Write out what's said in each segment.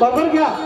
पकड़ गया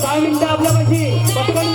শুভানন্দ আপনাবাসী